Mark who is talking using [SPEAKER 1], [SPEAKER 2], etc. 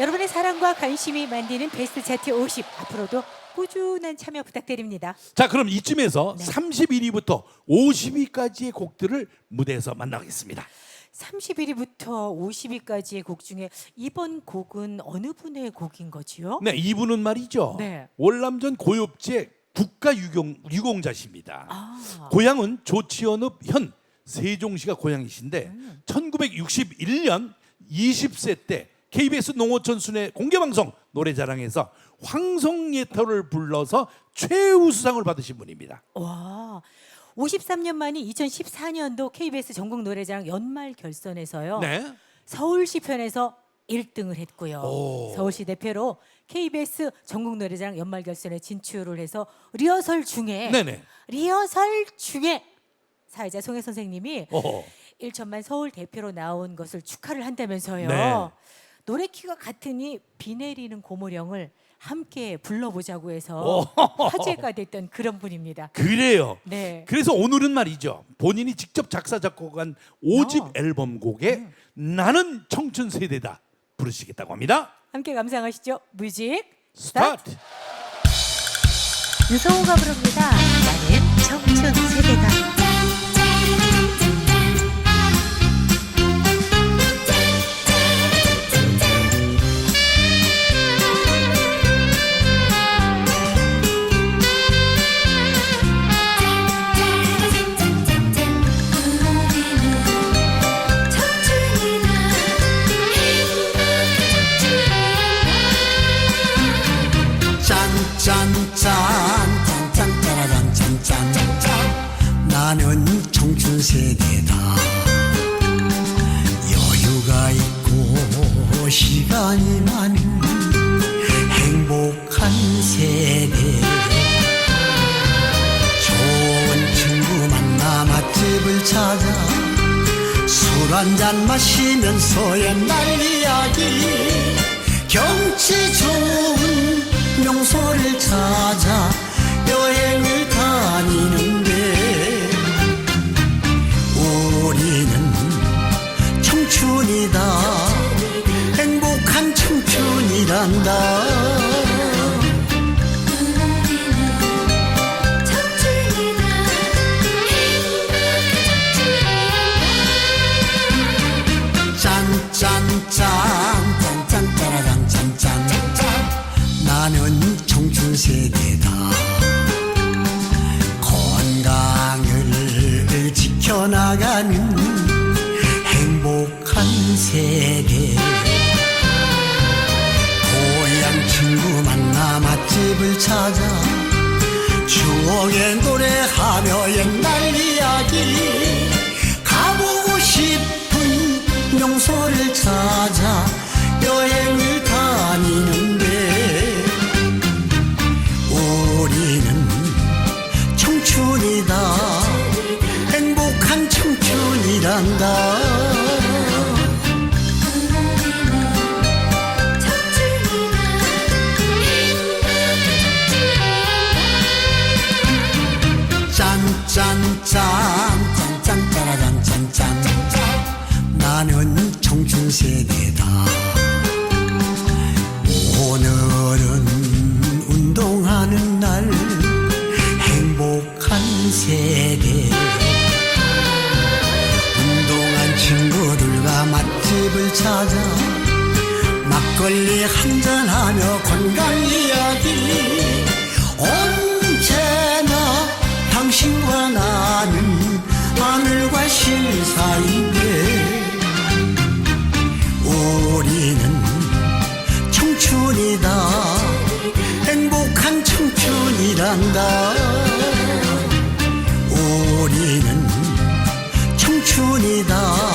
[SPEAKER 1] 사랑과 관심이 만드는 베스트 차트 50 앞으로도 꾸준한 참여 부탁드립니다.
[SPEAKER 2] 자 그럼 이쯤에서
[SPEAKER 1] 네.
[SPEAKER 2] 31위부터 50위까지의 곡들을 무대에서 만나겠습니다.
[SPEAKER 1] 31위부터 50위까지의 곡 중에 이번 곡은 어느 분의 곡인 거지요?
[SPEAKER 2] 네 이분은 말이죠.
[SPEAKER 1] 네.
[SPEAKER 2] 월남전 고엽제 국가 유공 유공자십니다.
[SPEAKER 1] 아,
[SPEAKER 2] 고향은 조치현읍 현 세종시가 고향이신데
[SPEAKER 1] 음.
[SPEAKER 2] 1961년 20세 때 KBS 농어촌 순회 공개방송 노래자랑에서 황송예터를 불러서 최우수상을 받으신 분입니다.
[SPEAKER 1] 와. 53년 만인 2014년도 KBS 전국 노래자랑 연말 결선에서요.
[SPEAKER 2] 네.
[SPEAKER 1] 서울시 편에서 1등을 했고요.
[SPEAKER 2] 오.
[SPEAKER 1] 서울시 대표로 KBS 전국 노래자랑 연말 결선에 진출을 해서 리허설 중에
[SPEAKER 2] 네네.
[SPEAKER 1] 리허설 중에 사회자 송혜 선생님이
[SPEAKER 2] 어허.
[SPEAKER 1] 1천만 서울 대표로 나온 것을 축하를 한다면서요.
[SPEAKER 2] 네.
[SPEAKER 1] 노래 키가 같으니 비 내리는 고모령을 함께 불러보자고 해서
[SPEAKER 2] 오.
[SPEAKER 1] 화제가 됐던 그런 분입니다.
[SPEAKER 2] 그래요.
[SPEAKER 1] 네.
[SPEAKER 2] 그래서 오늘은 말이죠. 본인이 직접 작사 작곡한 오집
[SPEAKER 1] 어.
[SPEAKER 2] 앨범 곡에 나는 청춘 세대다 부르시겠다고 합니다.
[SPEAKER 1] 함께 감상하시죠. 뮤직 스타트.
[SPEAKER 3] 유성호가 부릅니다. 나는 청춘 세대다.
[SPEAKER 4] 나는 청춘 세대다. 여유가 있고 시간이 많은 행복한 세대. 좋은 친구 만나 맛집을 찾아 술 한잔 마시면서 옛날 이야기. 경치 좋은 명소를 찾아 청춘 세대다. 건강을 지켜나가는 행복한 세대 집을 찾아 추억의 노래하며 옛날 이야기 가보고 싶은 명소를 찾아 여행을 다니는데 우리는 청춘이다. 행복한 청춘이란다 날 행복한 세대 운동한 친구들과 맛집을 찾아 막걸리 한잔하며 건강 이야기. 언제나 당신과 나는 하늘과 실 사이인데 우리는 청춘이다. 행복한 청춘 이란다. 우리는 청춘이다